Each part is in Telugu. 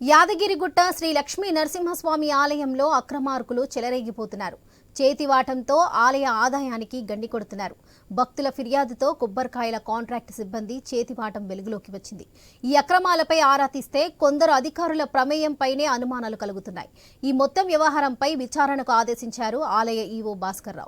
యాదగిరిగుట్ట శ్రీ లక్ష్మీ నరసింహస్వామి ఆలయంలో అక్రమార్కులు చెలరేగిపోతున్నారు. చేతివాటంతో ఆలయ ఆదాయానికి గండి కొడుతున్నారు. భక్తుల ఫిర్యాదుతో కొబ్బరికాయల కాంట్రాక్ట్ సిబ్బంది చేతివాటం వెలుగులోకి వచ్చింది. ఈ అక్రమాలపై ఆరా తీస్తే కొందరు అధికారుల ప్రమేయంపైనే అనుమానాలు కలుగుతున్నాయి. ఈ మొత్తం వ్యవహారంపై విచారణకు ఆదేశించారు ఆలయ ఈవో భాస్కర్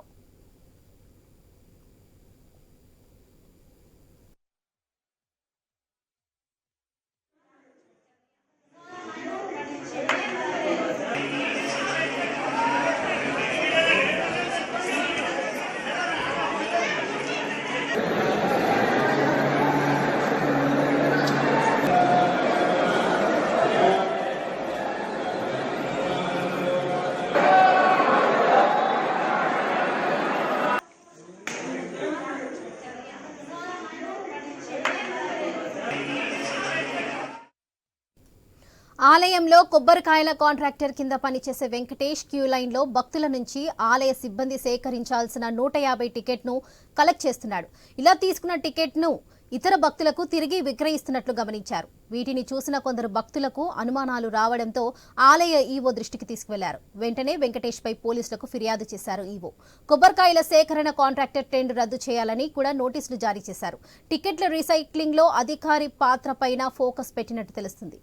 ఆలయంలో కొబ్బరికాయల కాంట్రాక్టర్ కింద పనిచేసే వెంకటేష్ క్యూ లైన్లో భక్తుల నుంచి ఆలయ సిబ్బంది సేకరించాల్సిన నూట యాభై టికెట్ను కలెక్ట్ చేస్తున్నాడు. ఇలా తీసుకున్న టికెట్ను ఇతర భక్తులకు తిరిగి విక్రయిస్తున్నట్లు గమనించారు. వీటిని చూసిన కొందరు భక్తులకు అనుమానాలు రావడంతో ఆలయ ఈవో దృష్టికి తీసుకువెళ్ళారు. వెంటనే వెంకటేష్ పై పోలీసులకు ఫిర్యాదు చేశారు ఈవో. కొబ్బరికాయల సేకరణ కాంట్రాక్టర్ టెండర్ రద్దు చేయాలని కూడా నోటీసులు జారీ చేశారు. టికెట్ల రీసైక్లింగ్లో అధికారి పాత్ర పైన ఫోకస్ పెట్టినట్టు తెలుస్తుంది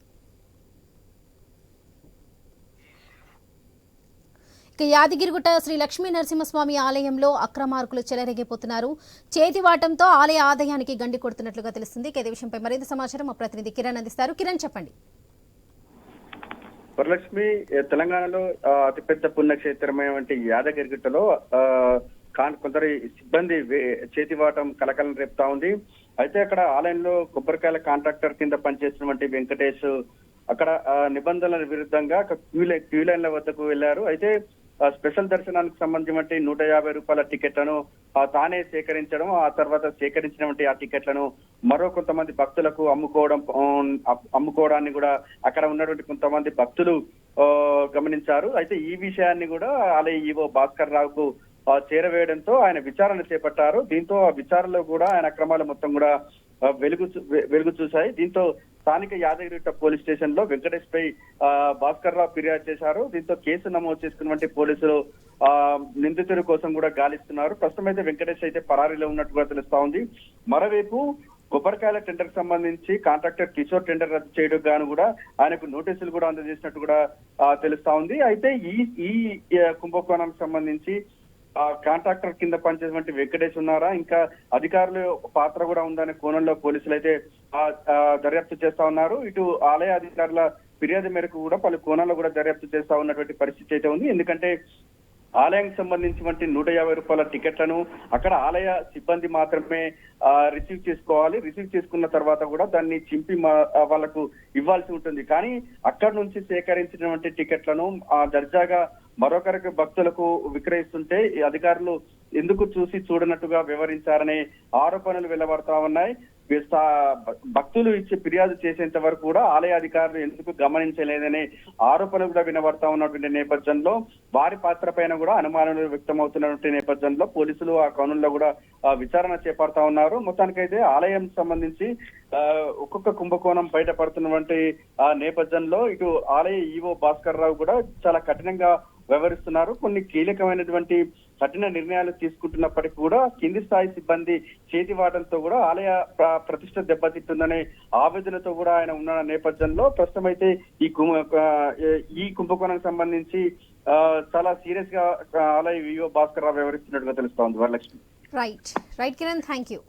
ఇక యాదగిరిగుట్ట శ్రీ లక్ష్మీ నరసింహస్వామి ఆలయంలో అక్రమార్కులు చెలరేగిపోతున్నారు. చేతివాటంతో ఆలయ ఆదాయానికి గండి కొడుతున్నట్లుగా తెలుస్తుంది. ఇదే విషయంపై మరింత సమాచారం మా ప్రతినిధి కిరణ్ అందిస్తారు. కిరణ్ చెప్పండి. వరలక్ష్మి తెలంగాణలో అతిపెద్ద పుణ్యక్షేత్రమైనటువంటి యాదగిరిగుట్టలో ఆ, కాన్- కొందరి సిబ్బంది చేతివాటం కలకలం రేపుతా ఉంది. అయితే అక్కడ ఆలయంలో కొబ్బరికాయల కాంట్రాక్టర్ కింద పనిచేసినటువంటి వెంకటేష్ అక్కడ నిబంధనల విరుద్ధంగా క్యూ లైన్ క్యూ లైన్ల వద్దకు వెళ్ళారు అయితే స్పెషల్ దర్శనానికి సంబంధించి నూట యాభై రూపాయల టికెట్లను తానే సేకరించడం ఆ తర్వాత సేకరించినటువంటి ఆ టికెట్లను మరో కొంతమంది భక్తులకు అమ్ముకోవడం అమ్ముకోవడాన్ని కూడా అక్కడ ఉన్నటువంటి కొంతమంది భక్తులు ఆ, గమనించారు. అయితే ఈ విషయాన్ని కూడా ఆలయ ఈవో భాస్కర్ రావుకు చేరవేయడంతో ఆయన విచారణ చేపట్టారు. దీంతో ఆ విచారణలో కూడా ఆయన అక్రమాలు మొత్తం కూడా వెలుగు చూ- వెలుగు చూశాయి. దీంతో స్థానిక యాదగిరిగుట్ట పోలీస్ స్టేషన్లో వెంకటేష్ పై ఆ, భాస్కర్ రావు ఫిర్యాదు చేశారు. దీంతో కేసు నమోదు చేసుకున్నటువంటి పోలీసులు ఆ నిందితుడి కోసం కూడా గాలిస్తున్నారు. ప్రస్తుతం అయితే వెంకటేష్ అయితే పరారీలో ఉన్నట్టుగా తెలుస్తా ఉంది. మరోవైపు కొబ్బరికాయల టెండర్ సంబంధించి కాంట్రాక్టర్ కిషోర్ టెండర్ రద్దు చేయడం గాను కూడా ఆయనకు నోటీసులు కూడా అందజేసినట్టు కూడా తెలుస్తా ఉంది. అయితే ఈ ఈ కుంభకోణానికి సంబంధించి ఆ కాంట్రాక్టర్ కింద పనిచేసినటువంటి వెంకటేష్ ఉన్నారా? ఇంకా అధికారుల పాత్ర కూడా ఉందనే కోణంలో పోలీసులు అయితే దర్యాప్తు చేస్తా ఉన్నారు. ఇటు ఆలయ అధికారుల ఫిర్యాదు మేరకు కూడా పలు కోణాల్లో కూడా దర్యాప్తు చేస్తా ఉన్నటువంటి పరిస్థితి అయితే ఉంది. ఎందుకంటే ఆలయానికి సంబంధించినటువంటి నూట యాభై రూపాయల టికెట్లను అక్కడ ఆలయ సిబ్బంది మాత్రమే రిసీవ్ చేసుకోవాలి. రిసీవ్ చేసుకున్న తర్వాత కూడా దాన్ని చింపి మా- వాళ్ళకు ఇవ్వాల్సి ఉంటుంది. కానీ అక్కడ నుంచి సేకరించినటువంటి టికెట్లను ఆ, దర్జాగా మరొకరికి భక్తులకు విక్రయిస్తుంటే ఈ అధికారులు ఎందుకు చూసి చూడనట్టుగా వివరించారనే ఆరోపణలు వెలువడతా ఉన్నాయి. భక్తులు ఇచ్చి ఫిర్యాదు చేసేంత వరకు కూడా ఆలయ అధికారులు ఎందుకు గమనించలేదనే ఆరోపణలు కూడా వినబడతా ఉన్నటువంటి నేపథ్యంలో వారి పాత్ర పైన కూడా అనుమానాలు వ్యక్తమవుతున్నటువంటి నేపథ్యంలో పోలీసులు ఆ కోణంలో కూడా విచారణ చేపడతా ఉన్నారు. మొత్తానికైతే ఆలయం సంబంధించి ఒక్కొక్క కుంభకోణం బయటపడుతున్నటువంటి ఆ నేపథ్యంలో ఇటు ఆలయ ఈవో భాస్కర్ రావు కూడా చాలా కఠినంగా వ్యవహరిస్తున్నారు. కొన్ని కీలకమైనటువంటి కఠిన నిర్ణయాలు తీసుకుంటున్నప్పటికీ కూడా కింది స్థాయి సిబ్బంది చేతి చేతివాటంతో కూడా ఆలయ ప్రతిష్ట దెబ్బతింటుందనే ఆవేదనతో కూడా ఆయన ఉన్న నేపథ్యంలో ప్రస్తుతం అయితే ఈ కుంభ ఈ కుంభకోణానికి సంబంధించి చాలా సీరియస్గా ఆలయ వివో భాస్కర్ రావు వ్యవహరిస్తున్నట్టుగా తెలుస్తోంది Varalakshmi. Right right Kiran thank you